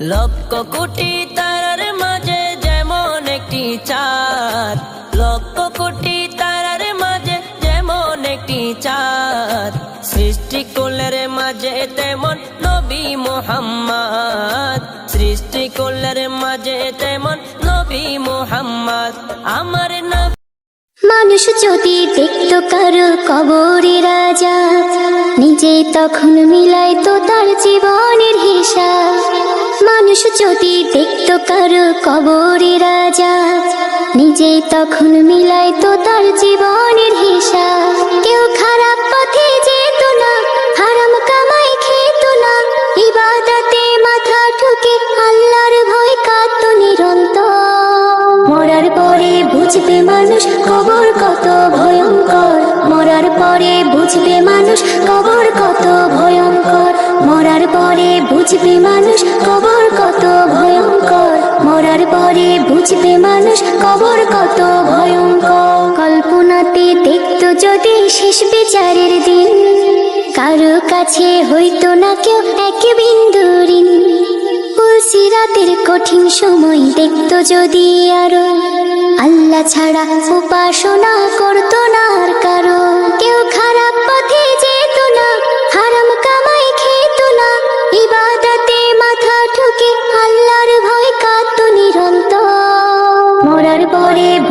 লক্ষ কোটি তারার মাঝে যেমন একটি চাঁদ। লক্ষ কোটি তারার মাঝে যেমন একটি চাঁদ। সৃষ্টি কুলের মাঝে তেমন নবী মোহাম্মদ। সৃষ্টি কুলের মাঝে তেমন নবী মোহাম্মদ। আমার নবী মানুষ যদি দেখতো কারও কবরে রাজা, নিজে তখন মিলাই তো তার জীবনের হিসাব। মানুষ যদি দেখতো কারও কবরে রাজা, নিজে তখন মিলাই তো তার জীবনের হিসাব। কেউ খারাপ পথে যেত না, হারাম কামাই খেত না। ইবাদতে মাথা ঠুকে আল্লাহর ভয় কাঁদতো নিরন্তর। মরার পরে বুঝবে মানুষ কবর কত ভয়ঙ্কর। মরার পরে বুঝবে মানুষ কবর কত ভয়ঙ্কর। বুঝবে মানুষ কবর কত ভয়ঙ্কর। মরার পরে বুঝবে মানুষ কবর কত ভয়ঙ্কর। কল্পনাতে দেখত যদি শেষ বিচারের দিন, কারও কাছে হইতো না কেউ এক বিন্দু ঋণ। রাতের কঠিন সময় দেখতো যদি আরও, আল্লাহ ছাড়া উপাসনা করতো না আর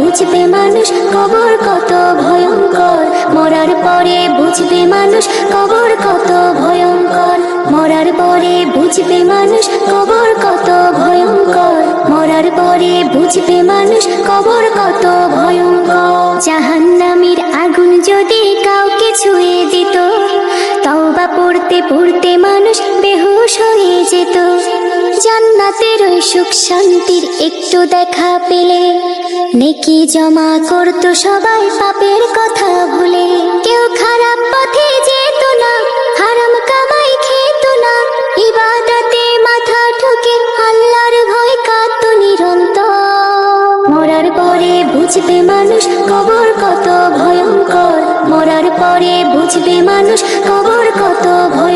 বুঝবে মানুষ কবর কত ভয়ঙ্কর। মরার পরে বুঝবে মানুষ কবর কত ভয়ঙ্কর। মরার পরে বুঝবে মানুষ কবর কত ভয়ঙ্কর। মরার পরে বুঝবে মানুষ কবর কত ভয়ঙ্কর। জাহান্নামীর আগুন যদি কাউকে ছুঁয়ে দিত, তওবা পড়তে পড়তে মানুষ বেহুশ হয়ে যেত। জান্নাতের ওই সুখ শান্তির একটু দেখা পেলে। নেকি জমা করতো সবাই পাপের কথা ভুলে। কেউ খারাপ পথে যেত না, হারাম কামাই খেত না। ইবাদতে মাথা ঠুকে, আল্লাহর ভয় কাঁদতো নিরন্তর। মরার পরে বুঝবে মানুষ কবর কত ভয়ঙ্কর। মরার পরে বুঝবে মানুষ কবর কত ভয়ঙ্কর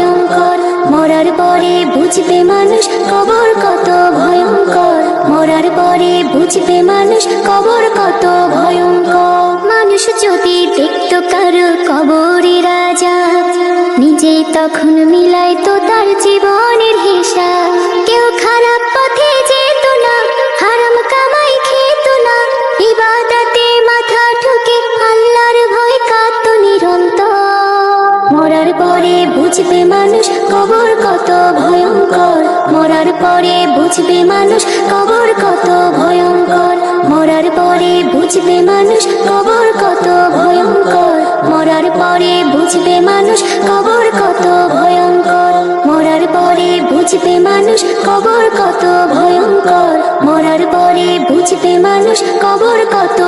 কবর কত ভয়ঙ্কর? মরার পরে বুঝবে মানুষ কবর কত ভয়ঙ্কর। মানুষ যদি দেখতো কারও কবরে রাজা নিজে তখন মিলাই তো তার জীবনের হিসাব। কেউ খারাপ পথে যেত না, হারাম কামাই খেত না। ইবাদতে মাথা ঠুকে আল্লাহর ভয় কাঁদতো নিরন্তর। মরার পরে বুঝবে মানুষ কবর কত ভয়ঙ্কর বুঝবে মানুষ কবর কত ভয়ঙ্কর। মরার পরে বুঝবে মানুষ কবর কত ভয়ঙ্কর। মরার পরে বুঝবে মানুষ কবর কত ভয়ঙ্কর। মরার পরে বুঝবে মানুষ কবর কত